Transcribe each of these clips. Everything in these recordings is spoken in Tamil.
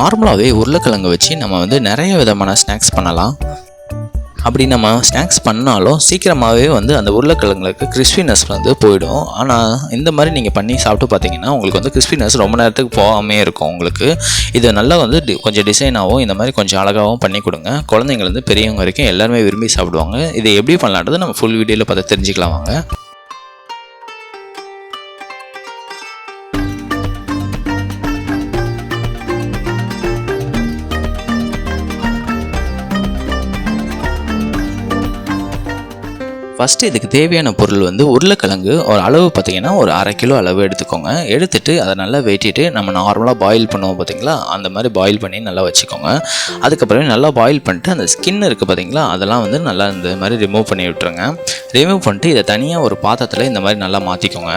நார்மலாகவே உருளைக்கிழங்கு வச்சு நம்ம வந்து நிறைய விதமான ஸ்நாக்ஸ் பண்ணலாம். அப்படி நம்ம ஸ்நாக்ஸ் பண்ணாலும் சீக்கிரமாகவே வந்து அந்த உருளைக்கிழங்குகளுக்கு கிறிஸ்பினஸ் வந்து போயிடும். ஆனால் இந்த மாதிரி நீங்கள் பண்ணி சாப்பிட்டு பார்த்தீங்கன்னா உங்களுக்கு வந்து கிறிஸ்பினஸ் ரொம்ப நேரத்துக்கு போகாமே இருக்கும் உங்களுக்கு. இது நல்லா வந்து டி- கொஞ்சம் டிசைனாகவும் இந்த மாதிரி கொஞ்சம் அழகாகவும் பண்ணி கொடுங்க. குழந்தைங்கலேருந்து பெரியவங்க வரைக்கும் எல்லாருமே விரும்பி சாப்பிடுவாங்க. இதை எப்படி பண்ணலான்றது நம்ம ஃபுல் வீடியோவில் பார்த்து தெரிஞ்சுக்கலாம் வாங்க. ஃபஸ்ட்டு இதுக்கு தேவையான பொருள் வந்து உருளைக்கிழங்கு. ஒரு அளவு பார்த்தீங்கன்னா ஒரு அரை கிலோ அளவு எடுத்துக்கோங்க. எடுத்துட்டு அதை நல்லா வெட்டிட்டு நம்ம நார்மலாக பாயில் பண்ணுவோம் பார்த்தீங்களா? அந்த மாதிரி பாயில் பண்ணி நல்லா வச்சுக்கோங்க. அதுக்கப்புறமே நல்லா பாயில் பண்ணிட்டு அந்த ஸ்கின் இருக்குது பார்த்தீங்களா? அதெல்லாம் வந்து நல்லா இந்த மாதிரி ரிமூவ் பண்ணி விட்டுருங்க. ரிமூவ் பண்ணிட்டு இதை தனியாக ஒரு பாத்திரத்தில் இந்த மாதிரி நல்லா மாற்றிக்கோங்க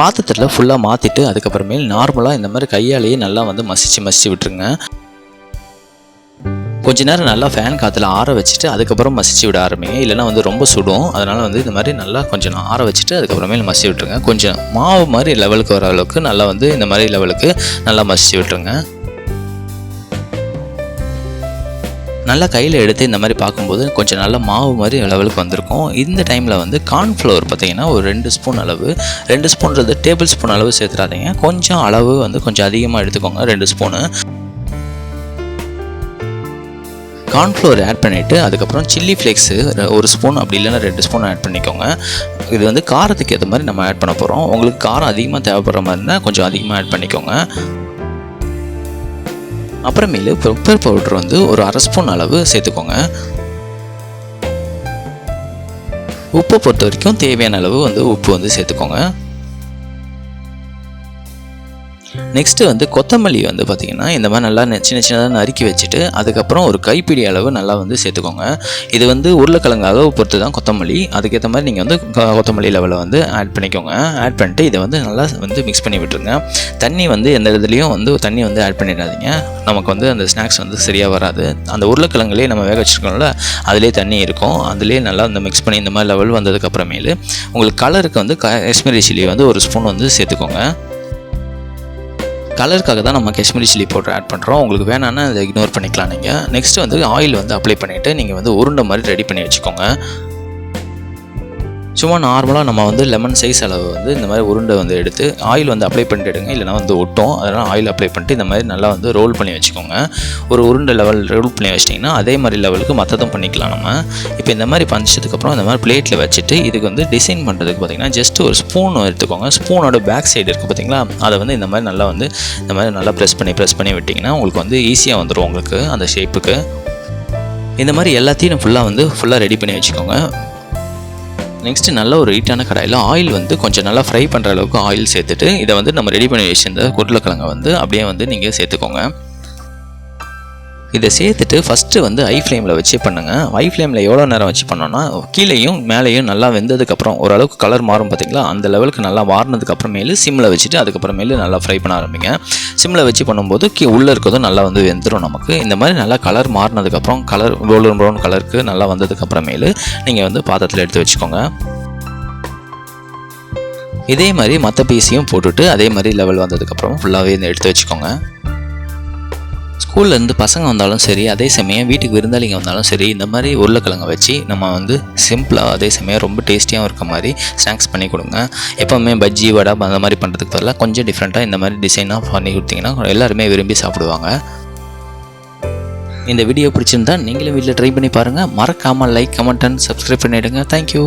பாத்திரத்தில் ஃபுல்லாக மாற்றிட்டு அதுக்கப்புறமேல் நார்மலாக இந்த மாதிரி கையாலேயே நல்லா வந்து மசிச்சு மசிச்சு விட்டுருங்க. கொஞ்ச நேரம் நல்லா ஃபேன் காற்றுல ஆற வச்சுட்டு அதுக்கப்புறம் மசிச்சு விட ஆரம்பிங்க. இல்லைன்னா வந்து ரொம்ப சுடும். அதனால் வந்து இந்த மாதிரி நல்லா கொஞ்சம் நேரம் ஆற வச்சுட்டு அதுக்கப்புறமே மசிச்சு விட்டுருங்க. கொஞ்சம் மாவு மாதிரி லெவலுக்கு வர அளவுக்கு நல்லா வந்து இந்த மாதிரி லெவலுக்கு நல்லா மசிச்சு விட்டுருங்க. நல்லா கையில் எடுத்து இந்த மாதிரி பார்க்கும்போது கொஞ்சம் நல்ல மாவு மாதிரி லெவலுக்கு வந்திருக்கும். இந்த டைமில் வந்து கார்ன்ஃப்ளவர் பார்த்திங்கன்னா ஒரு ரெண்டு ஸ்பூன் அளவு ரெண்டு ஸ்பூன்றது டேபிள் ஸ்பூன் அளவு சேர்த்துறாதீங்க. கொஞ்சம் அளவு வந்து கொஞ்சம் அதிகமாக எடுத்துக்கோங்க ரெண்டு ஸ்பூனு கார்ன்ஃப்ளோர் ஆட் பண்ணிவிட்டு அதுக்கப்புறம் சில்லி ஃப்ளேக்ஸு ஒரு ஸ்பூன் அப்படி இல்லைன்னா ரெண்டு ஸ்பூன் ஆட் பண்ணிக்கோங்க. இது வந்து காரத்துக்கு ஏற்ற மாதிரி நம்ம ஆட் பண்ண போகிறோம் உங்களுக்கு காரம் அதிகமாக தேவைப்படுற மாதிரி இருந்தால் கொஞ்சம் அதிகமாக ஆட் பண்ணிக்கோங்க. அப்புறமேலு பெப்பர் பவுடர் வந்து ஒரு அரை ஸ்பூன் அளவு சேர்த்துக்கோங்க. உப்பை பொறுத்த வரைக்கும் தேவையான அளவு வந்து உப்பு வந்து சேர்த்துக்கோங்க. நெக்ஸ்ட்டு வந்து கொத்தமல்லி வந்து பார்த்திங்கன்னா இந்த மாதிரி நல்லா சின்ன சின்னதாக நறுக்கி வச்சுட்டு அதுக்கப்புறம் ஒரு கைப்பிடி அளவு நல்லா வந்து சேர்த்துக்கோங்க. இது வந்து உருளைக்கிழங்கு அளவு பொறுத்து தான் கொத்தமல்லி. அதுக்கேற்ற மாதிரி நீங்கள் வந்து கொத்தமல்லி லெவலில் வந்து ஆட் பண்ணிக்கோங்க. ஆட் பண்ணிட்டு இதை வந்து நல்லா வந்து மிக்ஸ் பண்ணி விட்டுருங்க. தண்ணி வந்து எந்த இதுலேயும் வந்து தண்ணி வந்து ஆட் பண்ணிடாதீங்க. நமக்கு வந்து அந்த ஸ்நாக்ஸ் வந்து சரியாக வராது. அந்த உருளைக்கிழங்குலேயே நம்ம வேக வச்சுருக்கோம்ல அதுலேயே தண்ணி இருக்கும். அதுலேயே நல்லா அந்த மிக்ஸ் பண்ணி இந்த மாதிரி லெவல் வந்ததுக்கப்புறமேலு உங்களுக்கு கலருக்கு வந்து காஷ்மீரி சில்லி வந்து ஒரு ஸ்பூன் வந்து சேர்த்துக்கோங்க. கலருக்காக தான் நம்ம காஷ்மீரி சில்லி பவுடர் ஆட் பண்ணுறோம் உங்களுக்கு வேணான்னா அதை இக்னோர் பண்ணிக்கலாம் நீங்கள் நெக்ஸ்ட் வந்து ஆயில் வந்து அப்ளை பண்ணிவிட்டு நீங்கள் வந்து உருண்டை மாதிரி ரெடி பண்ணி வச்சுக்கோங்க. சும்மா நார்மலாக நம்ம வந்து லெமன் சைஸ் அளவு வந்து இந்த மாதிரி உருண்டை வந்து எடுத்து ஆயில் வந்து அப்ளை பண்ணிட்டு எடுங்க. இல்லைனா வந்து ஒட்டும். அதனால் ஆயில் அப்ளை பண்ணிட்டு இந்த மாதிரி நல்லா வந்து ரோல் பண்ணி வச்சுக்கோங்க. ஒரு உருண்டை லெவல் ரோல் பண்ணி வச்சிட்டிங்கன்னா அதே மாதிரி லெவலுக்கு மற்றதும் பண்ணிக்கலாம் நம்ம. இப்போ இந்த மாதிரி பஞ்சதுக்கப்புறம் இந்த மாதிரி பிளேட்டில் வச்சுட்டு இதுக்கு வந்து டிசைன் பண்ணுறதுக்கு பார்த்தீங்கன்னா ஜஸ்ட் ஒரு ஸ்பூன் எடுத்துக்கோங்க. ஸ்பூனோட பேக் சைடு இருக்குது பார்த்திங்களா அதை வந்து இந்த மாதிரி நல்லா வந்து இந்த மாதிரி நல்லா ப்ரெஸ் பண்ணி ப்ரெஸ் பண்ணி விட்டிங்கன்னா உங்களுக்கு வந்து ஈஸியாக வந்துடும் உங்களுக்கு அந்த ஷேப்புக்கு இந்த மாதிரி எல்லாத்தையும் ஃபுல்லாக வந்து ஃபுல்லாக ரெடி பண்ணி வச்சுக்கோங்க. நெக்ஸ்ட் நல்ல ஒரு ஹீட்டான கடாயில் ஆயில் வந்து கொஞ்சம் நல்லா ஃப்ரை பண்ணுற அளவுக்கு ஆயில் சேர்த்துட்டு இதை வந்து நம்ம ரெடி பண்ணி வச்சுருந்த உருளைக்கிழங்கை வந்து அப்படியே வந்து நீங்கள் சேர்த்துக்கோங்க. இதை சேர்த்துட்டு ஃபஸ்ட்டு வந்து ஐ ஃப்ளேமில் வச்சு பண்ணுங்கள் ஐ ஃப்ளேமில் எவ்வளோ நேரம் வச்சு பண்ணோன்னா கீழேயும் மேலேயும் நல்லா வெந்ததுக்கப்புறம் ஓரளவுக்கு கலர் மாறும் பார்த்தீங்களா அந்த லெவலுக்கு நல்லா வாரினதுக்கப்புறமேலு சிம்மில் வச்சுட்டு அதுக்கப்புறமேலு நல்லா ஃப்ரை பண்ண ஆரம்பிங்க. சிம்மில் வச்சு பண்ணும்போது கீ உள்ளே இருக்கிறதும் நல்லா வந்து வெந்துடும் நமக்கு. இந்த மாதிரி நல்லா கலர் மாறினதுக்கப்புறம் கலர் கோல்டன் ப்ரௌன் கலருக்கு நல்லா வந்ததுக்கப்புறமேலு நீங்கள் வந்து பாத்திரத்தில் எடுத்து வச்சுக்கோங்க. இதே மாதிரி மற்ற பீஸையும் போட்டுட்டு அதே மாதிரி லெவல் வந்ததுக்கப்புறம் ஃபுல்லாகவே எடுத்து வச்சுக்கோங்க. ஸ்கூல்லேருந்து பசங்க வந்தாலும் சரி அதே சமயம் வீட்டுக்கு விருந்தாளிங்க வந்தாலும் சரி இந்த மாதிரி உருளைக்கிழங்கை வச்சு நம்ம வந்து சிம்பிளாக அதே சமயம் ரொம்ப டேஸ்டியாகவும் இருக்க மாதிரி ஸ்நாக்ஸ் பண்ணி கொடுங்க. எப்போவுமே பஜ்ஜி வடை அந்த மாதிரி பண்ணுறதுக்கு பதிலாக கொஞ்சம் டிஃப்ரெண்ட்டாக இந்த மாதிரி டிசைனாக பண்ணி கொடுத்தீங்கன்னா எல்லாருமே விரும்பி சாப்பிடுவாங்க. இந்த வீடியோ பிடிச்சிருந்தா நீங்களும் வீட்டில் ட்ரை பண்ணி பாருங்கள் மறக்காமல் லைக் கமெண்ட் அண்ட் சப்ஸ்கிரைப் பண்ணிவிடுங்க தேங்க்யூ